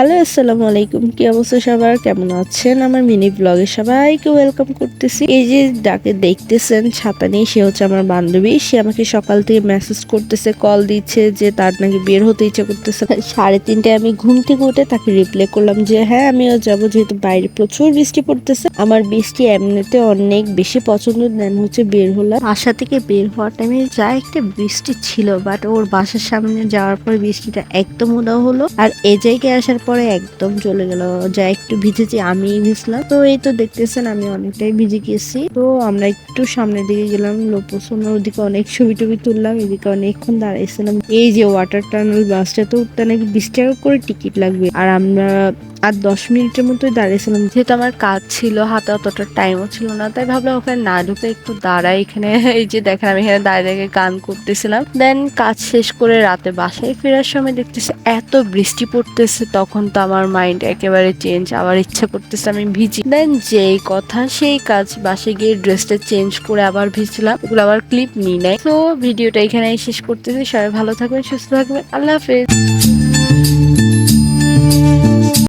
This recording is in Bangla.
হ্যালো, আসসালামু আলাইকুম। কি অবস্থা সবার? কেমন আছেন? আমার মিনি ব্লগে সবাইকে ওয়েলকাম করতেছি। এই যে ডাকে দেখতেছেন ছাতা নিয়ে, সে হচ্ছে আমার বান্ধবী। সে আমাকে সকাল থেকে মেসেজ করতেছে কল দিচ্ছে যে তার নাকি বের হতে ইচ্ছা করতেছে সাড়ে তিনটায় আমি ঘুম থেকে উঠে তাকে রিপ্লাই করলাম যে হ্যাঁ আমিও যাব যেহেতু বাইরে প্রচুর বৃষ্টি পড়তেছে। আমার বৃষ্টি এমনিতে অনেক বেশি পছন্দ দেন হচ্ছে বের হলাম। বাসা থেকে বের হওয়ার টাইমে যা একটা বৃষ্টি ছিল বাট ওর বাসার সামনে যাওয়ার পর বৃষ্টিটা একদম উদাও হলো। আর এ জায়গায় আসার একদম চলে গেল। যা একটু ভিজেছি আমি ভিজলাম। তো এই তো দেখতেছেন, আমি অনেকটাই ভিজে গেছি তো আমরা একটু সামনের দিকে গেলাম লোপোসোনার ওদিকে অনেক ছবি টবি তুললাম, এদিকে অনেকক্ষণ দাঁড়াইছিলাম। এই যে ওয়াটার টানেল বাসটা তো উঠতে নাকি বিশ টাকা করে টিকিট লাগবে। আর আমরা আর দশ মিনিটের মতোই দাঁড়িয়েছিলাম যেহেতু আমার কাজ ছিল, হাতে অতটা টাইমও ছিল না, তাই ভাবলাম ওখানে না ঢুকে একটু দাঁড়াই। এখানে এই যে দেখেন, আমি এখানে দাঁড়িয়ে দাঁড়িয়ে গান করতেছিলাম। দেন কাজ শেষ করে রাতে বাসায় ফেরার সময় দেখতেছি এত বৃষ্টি পড়তেছে, তখন তো আমার মাইন্ড একেবারে চেঞ্জ আবার ইচ্ছা করতেছে আমি ভিজি। দেন যেই কথা, সেই কাজ বাসে গিয়ে ড্রেসটা চেঞ্জ করে আবার ভিজলাম ওগুলো আবার ক্লিপ নিই নাই তো ভিডিওটা এখানে শেষ করতেছি। সবাই ভালো থাকবেন, সুস্থ থাকবেন। আল্লাহ হাফেজ।